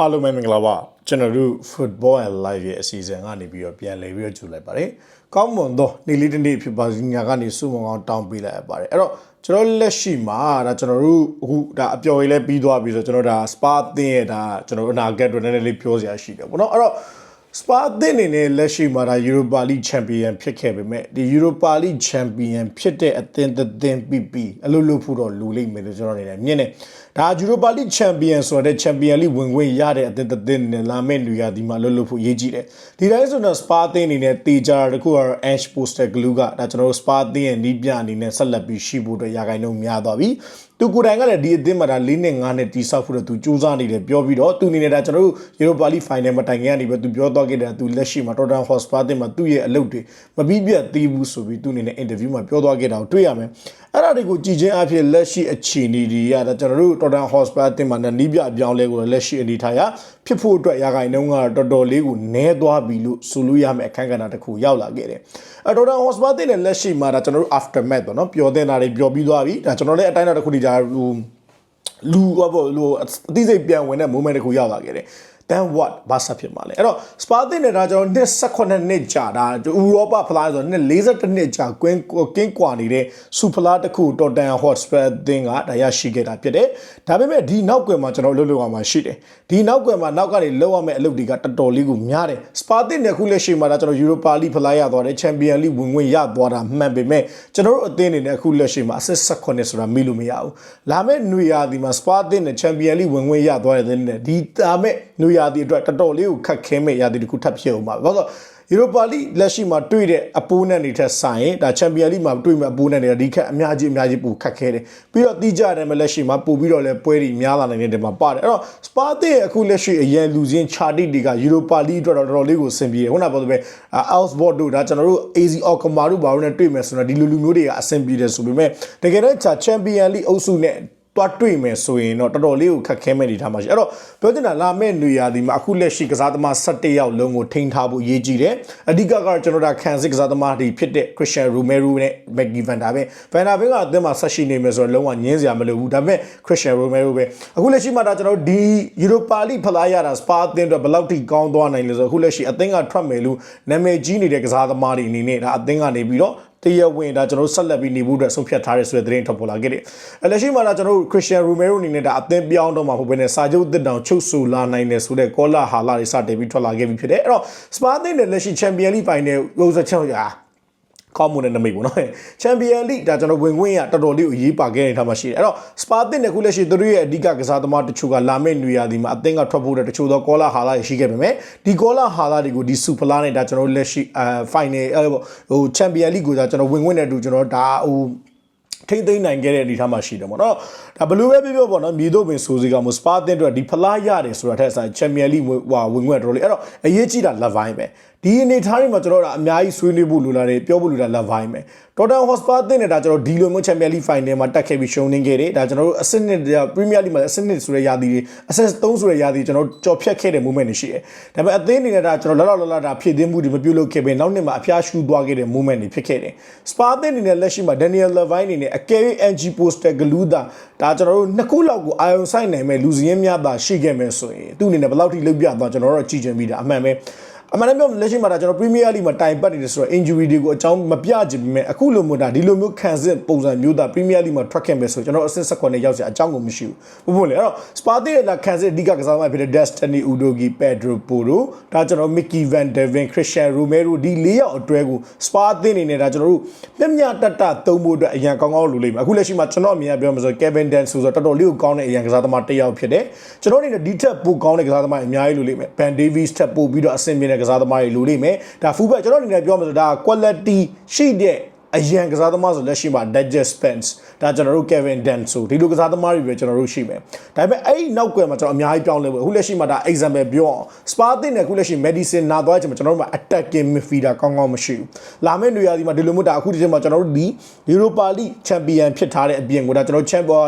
အားလုံးပဲမင်္ဂလာပါကျွန်တော်တို့ Football and Live ရဲ့အစီအစဉ်ကနေပြီးတော့ပြန်လည်ပြီးတော့ကြိုလိုက်ပါတယ်ကောင်းမွန်သောနေ့လေးတစ်နေ့ဖြစ်ပါစီညာကနေစုမုံအောင်တောင်းပေးလိုက်ရပါတယ်အဲ့တော့ကျွန်တော်လက်ရှိမှာဒါကျွန်တော်တို့အခုဒါအပျော်ရေးလည်းပြီးသွားပြီဆိုတော့ကျွန်တော်ဒါ Spa အသင်းရဲ့ဒါကျွန်တော်တို့အနာဂတ်တွေနည်းနည်းလေးပြောစရာရှိတယ်ပေါ့နော်အဲ့တော့ Spa အသင်းအနေနဲ့လက်ရှိမှာဒါ Europa League Champion ဖြစ်ခဲ့ပေမဲ့ဒီ Europa League Champion ဖြစ်တဲ့အသင်းတစ်သင်းပြီးပြီးအလုပ်လုပ်ဖို့တော့လူလိမ့်မယ်လို့ကျွန်တော်အနေနဲ့မြင်တယ် ဒါ Europa League Champion ဆိုတဲ့ Champion League ဝင်ခွင့်ရတဲ့အသင်းတစ်သင်းနဲ့လာမယ့်လူရဒီမှာလှုပ်လှုပ်ဖို့အရေးကြီးတယ်ဒီတိုင်းဆိုတော့ Spa အသင်းအနေနဲ့တေချာတခုကတော့ Ange Postecoglou ကဒါကျွန်တော်တို့ Spa အသင်းရဲ့နီးပြအနေနဲ့ဆက်လက်ပြီးရှိဖို့အတွက်ရာဂိုင်းလုံးများသွားပြီသူကိုယ်တိုင်ကလည်းဒီအသင်းမှာဒါ၄နဲ့၅နဲ့တိဆောက်ဖို့တော့သူစူးစမ်းနေတယ်ပြောပြီးတော့သူအနေနဲ့ဒါကျွန်တော်တို့ Europa League Final မှာတိုင်ခဲ့ရနေပဲသူပြောတော့ခဲ့တယ်သူလက်ရှိမှာ Tottenham Hotspur အသင်းမှာသူ့ရဲ့အလုပ်တွေမပြီးပြတ်သေးဘူးဆိုပြီးသူအနေနဲ့ interview မှာပြောသွားခဲ့တာကိုတွေ့ရမယ်အဲ့ဒါတွေကိုကြည်ချင်းအဖြစ်လက်ရှိအခြေအနေတွေရတာကျွန်တော်တို့ Tottenham Hotspur အသင်းမှာနီးပြအပြောင်းလဲကိုလက်ရှိအနေထားရဖြစ်ဖို့အတွက်ရာဂိုင်းနှုန်းကတော့တော်တော်လေးကိုနည်းသွားပြီလို့ဆိုလို့ရမယ်အခန်းကဏ္ဍတစ်ခုရောက်လာခဲ့တယ်။အဲ Tottenham Hotspur အသင်းနဲ့လက်ရှိမှာဒါကျွန်တော်တို့ aftermath ပေါ့နော်ပျော်တဲ့နာတွေပျော်ပြီးသွားပြီဒါကျွန်တော်လည်းအတိုင်းအတာတစ်ခုဒီဒါဟိုလူဟောပေါ့လူအသိစိတ်ပြန်ဝင်တဲ့ moment တစ်ခုရောက်လာခဲ့တယ် then what ဘာဆက်ဖြစ်မှာလဲအဲ့တော့ spa တင်နေတာကျွန်တော်နှစ်18နှစ်ကြာဒါဥရောပဖလားဆိုတော့နှစ်41နှစ်ကြာကွင်းကင်းကွာနေတဲ့စူဖလားတစ်ခုတော်တန် hotspur တင်ကဒါရရှိခဲ့တာဖြစ်တယ်ဒါပေမဲ့ဒီနောက်ကွယ်မှာကျွန်တော်လှုပ်လှုပ်အောင်မှာရှိတယ်ဒီနောက်ကွယ်မှာနောက်ကနေလှုပ်ရမယ့်အလုပ်တွေကတော်တော်လေးကိုများတယ် spa တင်တဲ့ခုလက်ရှိမှာဒါကျွန်တော် Europa League ဖလားရသွားတယ် Champion League ဝင်ဝင်ရသွားတာမှန်ပေမဲ့ကျွန်တော်တို့အသင်းအနေနဲ့အခုလက်ရှိမှာအဆစ်18ဆိုတာမေ့လို့မရဘူးလာမယ့်နွေရာသီမှာ spa တင်တဲ့ Champion League ဝင်ဝင်ရသွားတဲ့တဲ့ဒီတာမဲ့ နွေရာသီအတွက်တော်တော်လေးကိုခက်ခဲမဲ့ရာသီတစ်ခုထပ်ဖြစ်အောင်ပါဘာလို့ယူရိုပါလိလက်ရှိမှာတွေ့တဲ့အပိုးနဲ့တွေထက်ဆိုင်ရင်ဒါချန်ပီယံလိမှာတွေ့မဲ့အပိုးနဲ့တွေကဒီခက်အများကြီးအများကြီးပိုခက်ခဲတယ်ပြီးတော့တိကျတယ်မဲ့လက်ရှိမှာပို့ပြီးတော့လဲပွဲတွေများလာနိုင်တဲ့မှာပါတယ်အဲ့တော့စပါတဲ့အခုလက်ရှိအရန်လူချင်းချာတိတွေကယူရိုပါလိအတွက်တော့တော်တော်လေးကိုဆင်ပြေတယ်ခုနကပြောသလိုပဲ Outsboard တို့ဒါကျွန်တော်တို့ AZ Alkmaar တို့ဘာလို့နဲ့တွေ့မယ်ဆိုတော့ဒီလူလူမျိုးတွေကအဆင်ပြေတယ်ဆိုပေမဲ့တကယ်တော့ချန်ပီယံလိအုပ်စုနဲ့ တွားတွေ့မယ်ဆိုရင်တော့တော်တော်လေးကိုခက်ခဲမဲ့နေထားမှာရှိအဲ့တော့ပြောချင်တာလာမဲ့နေရာဒီမှာအခုလက်ရှိကစားသမား17ယောက်လုံးကိုထိန်းထားဖို့အရေးကြီးတယ်အဓိကကတော့ကျွန်တော်တို့ခံစစ်ကစားသမားတွေဖြစ်တဲ့ Christian Romero နဲ့ Maggie Van Der Ven Van Der Ven ကအသင်းမှာဆက်ရှိနေမယ်ဆိုတော့လုံးဝညင်းစရာမလိုဘူးဒါပေမဲ့ Christian Romero ပဲအခုလက်ရှိမှာဒါကျွန်တော်တို့ဒီ Europa League ဖလားရတာ Spa အသင်းအတွက်ဘယ်လောက်ထိကောင်းသွားနိုင်လဲဆိုတော့အခုလက်ရှိအသင်းကထွက်မယ်လို့နာမည်ကြီးနေတဲ့ကစားသမားတွေအနေနဲ့ဒါအသင်းကနေပြီးတော့ တရားဝင်ဒါကျွန်တော်တို့ဆက်လက်ပြီးနေဖို့အတွက်ဆုံးဖြတ်ထားရဲဆိုတဲ့သတင်းထုတ်ပေါ်လာခဲ့တယ်။လက်ရှိမှာဒါကျွန်တော်တို့ Christian Romero အနေနဲ့ဒါအသင်းပြောင်းတော့မှာဟုတ်ပဲနဲ့စာချုပ်တစ်တောင်ချုပ်ဆိုလာနိုင်တယ်ဆိုတဲ့ကောလာဟာလာတွေစတင်ပြီးထွက်လာခဲ့ပြီဖြစ်တယ်။အဲ့တော့ Spa အသင်းနဲ့လက်ရှိ Champion League ဖိုင်နယ်ဥစ္စာချောင်းရာ ကောင်းမွန်တဲ့နမိတ်ပေါ့နော်ချန်ပီယံလိဒါကျွန်တော်ဝင်ခွင့်ရတော်တော်လေးကိုရေးပါခဲ့နေတာမှရှိတယ်အဲ့တော့စပါတင်တဲ့ခုလက်ရှိသူတို့ရဲ့အဓိကကစားသမားတချို့ကလာမယ့်နွေရာသီမှာအသင်းကထွက်ဖို့တဲ့တချို့သောကောလာဟာလာတွေရှိခဲ့ပေမဲ့ဒီကောလာဟာလာတွေကိုဒီစူဖလာနဲ့ဒါကျွန်တော်လက်ရှိအဲဖိုင်နယ်ဟိုချန်ပီယံလိကိုဒါကျွန်တော်ဝင်ခွင့်တဲ့တူကျွန်တော်ဒါဟိုထိမ့်သိမ့်နိုင်ခဲ့တဲ့အနေအထားမှာရှိတယ်ပေါ့နော်ဒါဘလူးပဲပြောပြောပေါ့နော်မြေတို့ပင်ဆိုစီကမစပါတင်အတွက်ဒီဖလားရတယ်ဆိုတာထက်ဆိုင်ချန်ပီယံလိဟိုဝင်ခွင့်တော်လေးအဲ့တော့အရေးကြီးတာလက်ဝိုင်းပဲ ဒီအနေထားတွေမှာကျွန်တော်တို့အများကြီးဆွေးနွေးဖို့လိုလာတယ်ပြောဖို့လိုတာလက်ဝိုင်းပဲတော်တန်ဟော့စပါတင်နေတာကျွန်တော်ဒီလိုမျိုးချန်ပီယံလိဖိုင်နယ်မှာတက်ခဲ့ပြီးရှုံးနေခဲ့တယ်ဒါကျွန်တော်တို့အဆင့်နှစ်ပရီးမီးယားလိမှာအဆင့်နှစ်ဆိုတဲ့ယာတီတွေအဆင့်3ဆိုတဲ့ယာတီကျွန်တော်ကြော်ဖြတ်ခဲ့တဲ့ moment တွေရှိတယ်ဒါပေမဲ့အသင်းအနေနဲ့ဒါကျွန်တော်လောလောလောလောဒါဖြည့်သိမ်းမှုတွေမပြုလုပ်ခဲ့ပဲနောက်နှစ်မှာအဖျားရှူသွားခဲ့တဲ့ moment တွေဖြစ်ခဲ့တယ်စပါတင်အနေနဲ့လက်ရှိမှာ Daniel Levine အနေနဲ့အကယ်၍ NG Poster Galuda ဒါကျွန်တော်တို့နှစ်ခုလောက်ကိုအာယုံဆိုင်နိုင်မဲ့လူစည်းရင်းများသာရှိခဲ့မယ်ဆိုရင်သူ့အနေနဲ့ဘယ်လောက်ထိလုပ်ပြသွားကျွန်တော်တို့ကြည့်ချင်ပြီးတာအမှန်ပဲ အမှန်တမ်းပြောလက်ရှိမှာဒါကျွန်တော် Premier League မှာတိုင်ပတ်နေတယ်ဆိုတော့ injury တွေကိုအကြောင်းမပြချင်ပေမဲ့အခုလိုမျိုးဒါဒီလိုမျိုးခံစစ်ပုံစံမျိုးဒါ Premier League မှာထွက်ခဲ့မယ်ဆိုကျွန်တော်အဆင့်16နဲ့ရောက်စရာအကြောင်းကိုမရှိဘူးဘုဘလေအဲ့တော့ Sparta ရဲ့လာခံစစ်အဓိကကစားသမားဖြစ်တဲ့ Destiny Udogi Pedro Porro ဒါကျွန်တော် Mickey Van de Ven Christian Romero ဒီ၄ယောက်အတွဲကို Sparta အနေနဲ့ဒါကျွန်တော်တို့မျက်မြတတသုံးဖို့အတွက်အရန်ကောင်းကောင်းလိုလိမ့်မယ်အခုလက်ရှိမှာကျွန်တော်အမြင်ပြောမှာဆို Kevin Dan ဆိုတော့တော်တော်လေးကိုကောင်းတဲ့အရန်ကစားသမားတစ်ယောက်ဖြစ်တယ်ကျွန်တော်အနေနဲ့ဒီထက်ပိုကောင်းတဲ့ကစားသမားအများကြီးလိုလိမ့်မယ် Ben Davies ထက်ပိုပြီးတော့အဆင်ပြေတဲ့ကစားသမားတွေလိုလိမ့်မယ်ဒါ fullback ကျွန်တော်အနေနဲ့ပြောမှာဆိုဒါ quality ရှိတဲ့ အရန်ကစားသမားဆိုလက်ရှိမှာ Digest Spence ဒါကျွန်တော်တို့ Kevin Dan ဆိုဒီလိုကစားသမားတွေပဲကျွန်တော်တို့ရှိမယ်ဒါပေမဲ့အဲ့ဒီနောက်ကွယ်မှာကျွန်တော်အများကြီးပြောင်းလဲဖို့အခုလက်ရှိမှာဒါ example ပြောအောင် Spa တင်တဲ့အခုလက်ရှိ Medicine နာသွားချင်မှာကျွန်တော်တို့မှာ attacking midfielder ကောင်းကောင်းမရှိဘူးလာမယ့်နေရာဒီမှာဒီလိုမျိုးဒါအခုဒီချိန်မှာကျွန်တော်တို့ဒီ Europa League Champion ဖြစ်ထားတဲ့အပြင်ကိုဒါကျွန်တော် Champion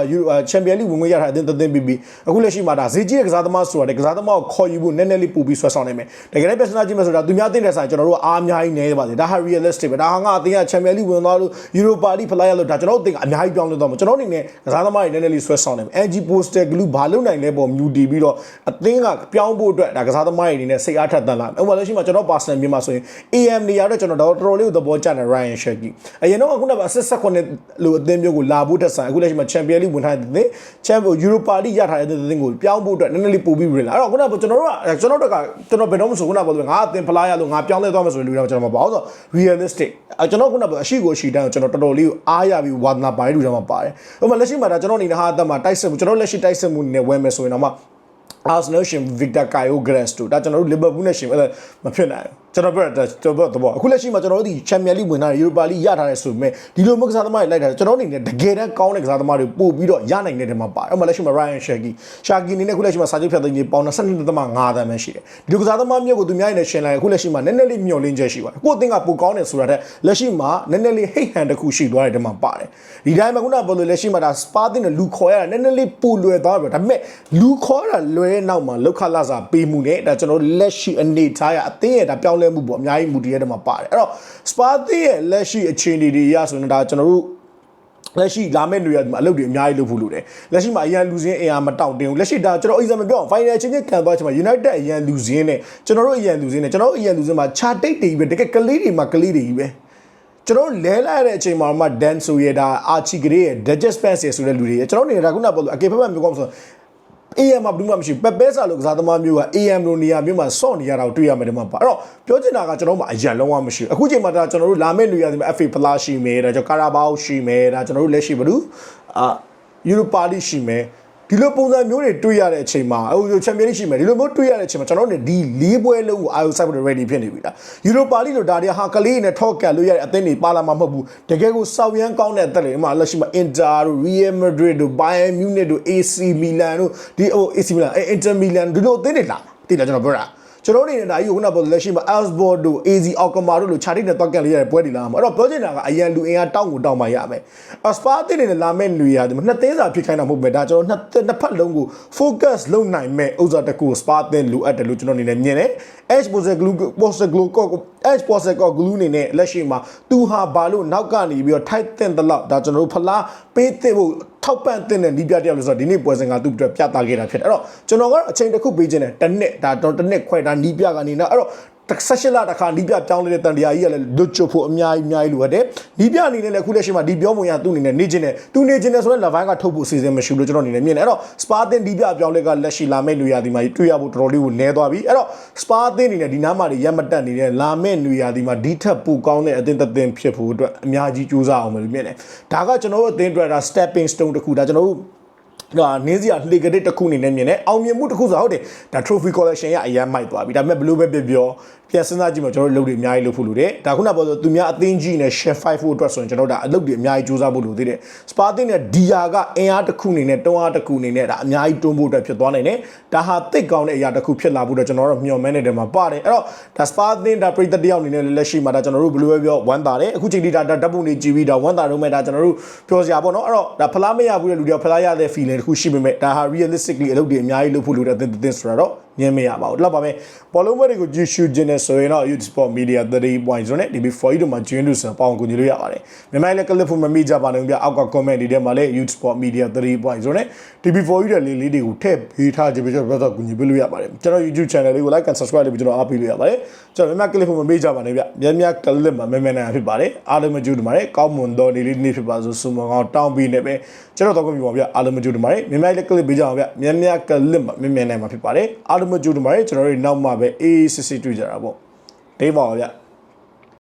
Champion League ဝင်ဝင်ရတာအသင်းသင်းပြီးပြီးအခုလက်ရှိမှာဒါဈေးကြီးတဲ့ကစားသမားဆိုတာကစားသမားကိုခေါ်ယူဖို့နည်းနည်းလေးပို့ပြီးဆွဲဆောင်နိုင်မယ်တကယ်လည်း personal ကြည့်မယ်ဆိုတာသူများတင်တဲ့ဆိုင်ကျွန်တော်တို့အားအများကြီးနေပါသေးဒါဟာ realistic ပဲဒါဟာငါအသင်းက Champion League ဝင်သွားလို့ယူရိုပါလိဖလိုက်ရလို့ဒါကျွန်တော်တို့အသင်ကအများကြီးပြောင်းလဲသွားမှာကျွန်တော်အနေနဲ့ကစားသမားတွေနည်းနည်းလေးဆွဲဆောင်နေမယ် NG poster glue ဘာလုပ်နိုင်လဲပေါ့မြူတီပြီးတော့အသင်းကပြောင်းဖို့အတွက်ဒါကစားသမားတွေအနေနဲ့စိတ်အားထက်သန်လာမယ်ဥပမာလို့ရှိမှကျွန်တော် personal မြန်မာဆိုရင် AM နေရာတော့ကျွန်တော်တော်တော်လေးကိုသဘောကျတယ် Ryan Shaki အရင်တော့ခုနကဆက်ဆက်ခွနဲ့လို့အသင်းမျိုးကိုလာဖို့တက်ဆိုင်အခုလက်ရှိမှာ Champion League ဝင်ထားတဲ့သင်း Champion Europa League ရထားတဲ့သင်းကိုပြောင်းဖို့အတွက်နည်းနည်းလေးပို့ပြီးပြင်လာအဲ့တော့ခုနကကျွန်တော်တို့ကကျွန်တော်တို့ကကျွန်တော်ဘယ်တော့မှဆိုခုနကပြောလို့ငါအသင်းဖလားရလို့ငါပြောင်းလဲသွားမယ်ဆိုရင်လူတော့ကျွန်တော်မပါဘူးဆို realistic အကျွန်တော်ခုနကအရှိကိုအရှိတန်းကိုကျွန်တော်တော်တော်လေးကိုအားရပြီးဝါသနာပါတဲ့လူတွေမှာပါတယ်ဥပမာလက်ရှိမှာဒါကျွန်တော်အနေနဲ့ဟာအသက်မှာတိုက်စစ်မှုကျွန်တော်လက်ရှိတိုက်စစ်မှုနဲ့ဝယ်မယ်ဆိုရင်တော့မှ Arsenal ရှင် Victor Kayo Grass တို့ဒါကျွန်တော်တို့ Liverpool နဲ့ရှင်အဲ့ဒါမဖြစ်နိုင်ဘူး ကျွန်တော်ပြောတာကျွန်တော်ပြောတော့အခုလက်ရှိမှာကျွန်တော်တို့ဒီ Champions League ဝင်ထားတဲ့ Europa League ရထားတဲ့ဆိုပေမဲ့ဒီလိုမျိုးကစားသမားတွေလိုက်တာကျွန်တော်အနေနဲ့တကယ်တမ်းကောင်းတဲ့ကစားသမားတွေပို့ပြီးတော့ရနိုင်တဲ့တဲမှာပါတယ်။ဥပမာလက်ရှိမှာ Ryan Shaki Shaki အနေနဲ့အခုလက်ရှိမှာစာချုပ်ဖြတ်သိမ်းကြီးပေါင်22.5တန်းပဲရှိတယ်။ဒီလိုကစားသမားမျိုးကိုသူများရည်နဲ့ရှင်လိုက်အခုလက်ရှိမှာနည်းနည်းလေးမျောလင်းချက်ရှိပါတယ်။ကိုယ့်အသင်းကပိုကောင်းတယ်ဆိုတာတဲ့လက်ရှိမှာနည်းနည်းလေး hate hand တစ်ခုရှိသွားတဲ့တဲမှာပါတယ်။ဒီတိုင်းမှာခုနကပြောလို့လက်ရှိမှာဒါ Spa တင်တဲ့လူခေါ်ရတာနည်းနည်းလေးပိုလွယ်သွားပြီ။ဒါပေမဲ့လူခေါ်ရတာလွယ်တဲ့နောက်မှာလောက်ခလာစာပေးမှုနဲ့ဒါကျွန်တော်လက်ရှိအနေထားရအသင်းရဲ့ဒါပြောင်းလဲမှုပေါ့အများကြီးမူတည်ရတဲ့မှာပါတယ်။အဲ့တော့ Spa တင်ရဲ့လက်ရှိအခြေအနေတွေအရဆိုရင်ဒါကျွန်တော်တို့လက်ရှိလာမယ့်နေရာဒီမှာအလုပ်တွေအများကြီးလုပ်ဖို့လိုတယ်လက်ရှိမှာအရန်လူစင်းအင်အားမတောင့်တင်းဘူးလက်ရှိဒါကျွန်တော် example ပြောအောင် final ချင်းချင်းခံသွားချင်မှာ United အရန်လူစင်းနဲ့ကျွန်တော်တို့အရန်လူစင်းနဲ့ကျွန်တော်တို့အရန်လူစင်းမှာ chart date တွေကြီးပဲတကယ်ကလေးတွေမှာကလေးတွေကြီးပဲကျွန်တော်လဲလိုက်တဲ့အချိန်မှာမှ Dan ဆိုရတာအာချီဂရေးရဲ့ Digest Spence ဆိုတဲ့လူတွေကျွန်တော်နေတာခုနပြောလို့အကေဖက်ဖက်မျိုးကောင်းဆို AM မှာဘယ်သူမှမရှိပက်ပဲစာလို့ကစားသမားမျိုးက AM လိုနေရာမျိုးမှာစော့နေရတာကိုတွေ့ရမယ်ဒီမှာပါအဲ့တော့ပြောချင်တာကကျွန်တော်တို့မှာအရန်လုံးဝမရှိဘူးအခုချိန်မှာဒါကျွန်တော်တို့လာမယ့်လူရသည်မှာ FA ဖလားရှိမယ်ဒါကြောင့်ကာရာဘောက်ရှိမယ်ဒါကျွန်တော်တို့လက်ရှိဘယ်သူအာယူရိုပါလိရှိမယ် ဒီလိုပုံစံမျိုးတွေတွေ့ရတဲ့အချိန်မှာအခုချန်ပီယံလိရှိမယ်ဒီလိုမျိုးတွေ့ရတဲ့အချိန်မှာကျွန်တော်တို့ဒီ၄ပွဲလုံးကိုအာယုဆိုင်ဖို့ ready ဖြစ်နေပြီလားယူရိုပါလိလို့ဒါတွေဟာကလေးနဲ့ထော့ကန်လို့ရတဲ့အသင်းတွေပါလာမှာမဟုတ်ဘူးတကယ်ကိုစောက်ရမ်းကောင်းတဲ့အသင်းတွေအမှလက်ရှိမှာ Inter တို့ Real Madrid တို့ Bayern Munich တို့ AC Milan တို့ဒီဟို AC Milan Inter Milan ဒီလိုအသင်းတွေလာတိလာကျွန်တော်ပြောတာ ကျွန်တော်အနေနဲ့ဒါကြီးကိုခုနကပြောလက်ရှိမှာ Elsborg တို့ AZ Alkmaar တို့လိုခြာတိနဲ့တွက်ကန်လေးရတဲ့ပွဲတွေလာမှာအဲ့တော့ပြောချင်တာကအရန်လူအင်အားတောင်းကိုတောင်းမှရမယ်။ Spa အသင်းတွေနဲ့လာမဲ့လူရတယ်နှစ်သင်းစာဖြစ်ခိုင်းတာမဟုတ်ပဲဒါကျွန်တော်နှစ်နှစ်ဖက်လုံးကို focus လုပ်နိုင်မဲ့ဥစ္စာတစ်ခု Spa အသင်းလိုအပ်တယ်လို့ကျွန်တော်အနေနဲ့မြင်တယ်။ Edge Poster Glue Poster Glue ကို Edge Poster Glue အနေနဲ့လက်ရှိမှာသူဟာဘာလို့နောက်ကနေပြီးတော့ထိုက်တဲ့တလောက်ဒါကျွန်တော်တို့ဖလားပေးတဲ့ဖို့ ထောက်ပံ့တဲ့နဲ့ဒီပြတယောက်လို့ဆိုတော့ဒီနေ့ပွဲစဉ်ကသူ့အတွက်ပြသခဲ့တာဖြစ်တယ်အဲ့တော့ကျွန်တော်ကတော့အချိန်တစ်ခုပေးခြင်းတယ်တစ်နှစ်ဒါတော့တစ်နှစ်ခွဲတာနီးပြကနေတော့အဲ့တော့ ဆက်ရှိလာတခါနီးပြပြောင်းလဲတဲ့တန်တရားကြီးကလည်းလွတ်ချဖို့အများကြီးအများကြီးလိုအပ်တယ်နီးပြအနေနဲ့လည်းအခုလက်ရှိမှာဒီပြောမဝင်ရသူ့အနေနဲ့နေခြင်းနဲ့သူနေခြင်းနဲ့ဆိုတော့ level ကထုတ်ဖို့အစီအစဉ်မရှိဘူးလို့ကျွန်တော်အနေနဲ့မြင်တယ်အဲ့တော့ spa တင်ဒီပြပြောင်းလဲကလက်ရှိလာမဲ့လူရသည်မှာတွေ့ရဖို့တော်တော်လေးကိုနည်းသွားပြီအဲ့တော့ spa တင်အနေနဲ့ဒီနားမှာတွေရက်မတက်နေတဲ့လာမဲ့လူရသည်မှာဒီထက်ပိုကောင်းတဲ့အသင်းတစ်သင်းဖြစ်ဖို့အတွက်အများကြီးကြိုးစားအောင်လို့မြင်တယ်ဒါကကျွန်တော်တို့အသင်းအတွက်ဒါ stepping stone တစ်ခုဒါကျွန်တော်တို့ဒါ နင်းစရာလှေကတစ်တစ်ခုအနေနဲ့မြင်တယ်အောင်မြင်မှုတစ်ခုဆိုဟုတ်တယ်ဒါ trophy collection ရအရန်မိုက်သွားပြီဒါပေမဲ့ဘလို့ပဲပြောပြောပြန်စဉ်းစားကြည့်မှကျွန်တော်တို့လုပ်တွေအများကြီးလုပ်ဖို့လိုတယ်ဒါခုနကပြောဆိုသူများအသင်းကြီးနဲ့ share 5ဖို့အတွက်ဆိုရင်ကျွန်တော်တို့ဒါအလုပ်တွေအများကြီးစူးစမ်းဖို့လိုသေးတယ် spa အသင်းနဲ့ dia ကအင်အားတစ်ခုအနေနဲ့တွန်းအားတစ်ခုအနေနဲ့ဒါအများကြီးတွန်းဖို့အတွက်ဖြစ်သွားနိုင်တယ်ဒါဟာသိကောင်းတဲ့အရာတစ်ခုဖြစ်လာဖို့အတွက်ကျွန်တော်တို့မျှော်မှန်းနေတယ်မှာပါတယ်အဲ့တော့ဒါ spa အသင်းဒါပြည်သက်တယောက်အနေနဲ့လက်ရှိမှာဒါကျွန်တော်တို့ဘယ်လိုပဲပြောဝမ်းသာတယ်အခုချိန်ထိဒါဓာတ်ပုံတွေကြည့်ပြီးဒါဝမ်းသာတော့မဲ့ဒါကျွန်တော်တို့ပြောစရာပေါ့နော်အဲ့တော့ဒါဖလားမရဘူးတဲ့လူတွေဖလားရတဲ့ feeling တစ်ခုရှိပေမဲ့ဒါဟာ realistically အလုပ်တွေအများကြီးလုပ်ဖို့လိုတဲ့အသင်းတစ်သင်းဆိုတာတော့ ညင်မရပါဘူးလောက်ပါမယ်ဘောလုံးပွဲတွေကိုကြည့်ရှုခြင်းနဲ့ဆိုရင်တော့ Youth Sport Media 3.0နဲ့ DB4 တို့မှာ join လို့ဆိုတော့ပေါအောင်ကူညီလို့ရပါတယ်မြန်မာလည်း clip ဖို့မမိကြပါနဲ့ဗျအောက်က comment တွေထဲမှာလည်း Youth Sport Media 3.0နဲ့ DB4 ရဲ့လေးလေးတွေကိုထည့်ပေးထားခြင်းပဲကျွန်တော်ကူညီပေးလို့ရပါတယ်ကျွန်တော် YouTube channel လေးကို like and subscribe လုပ်ပြီးကျွန်တော်အားပေးလို့ရပါတယ်ကျွန်တော်မြန်မာ clip ဖို့မမိကြပါနဲ့ဗျမြန်မြန် clip မှာမဲမဲနိုင်ဖြစ်ပါတယ်အားလုံးမကြည့်တယ်ပါတယ်ကောင်းမွန်တော့လေးလေးနေ့ဖြစ်ပါစို့ဆုမကောင်းတောင်းပြီးနေပဲကျွန်တော်တော့ကုန်ပြီပါဗျအားလုံးမကြည့်တယ်ပါတယ်မြန်မာလည်း clip ပေးကြအောင်ဗျမြန်မြန် clip မှာမဲမဲနိုင်မှာဖြစ်ပါတယ်အားလုံးမကြည့်တယ်ပါတယ်ကျွန်တော်တို့နောက်မှပဲအေးအေးစစ်စစ်တွေ့ကြတာပေါ့ဒေးပါဗျ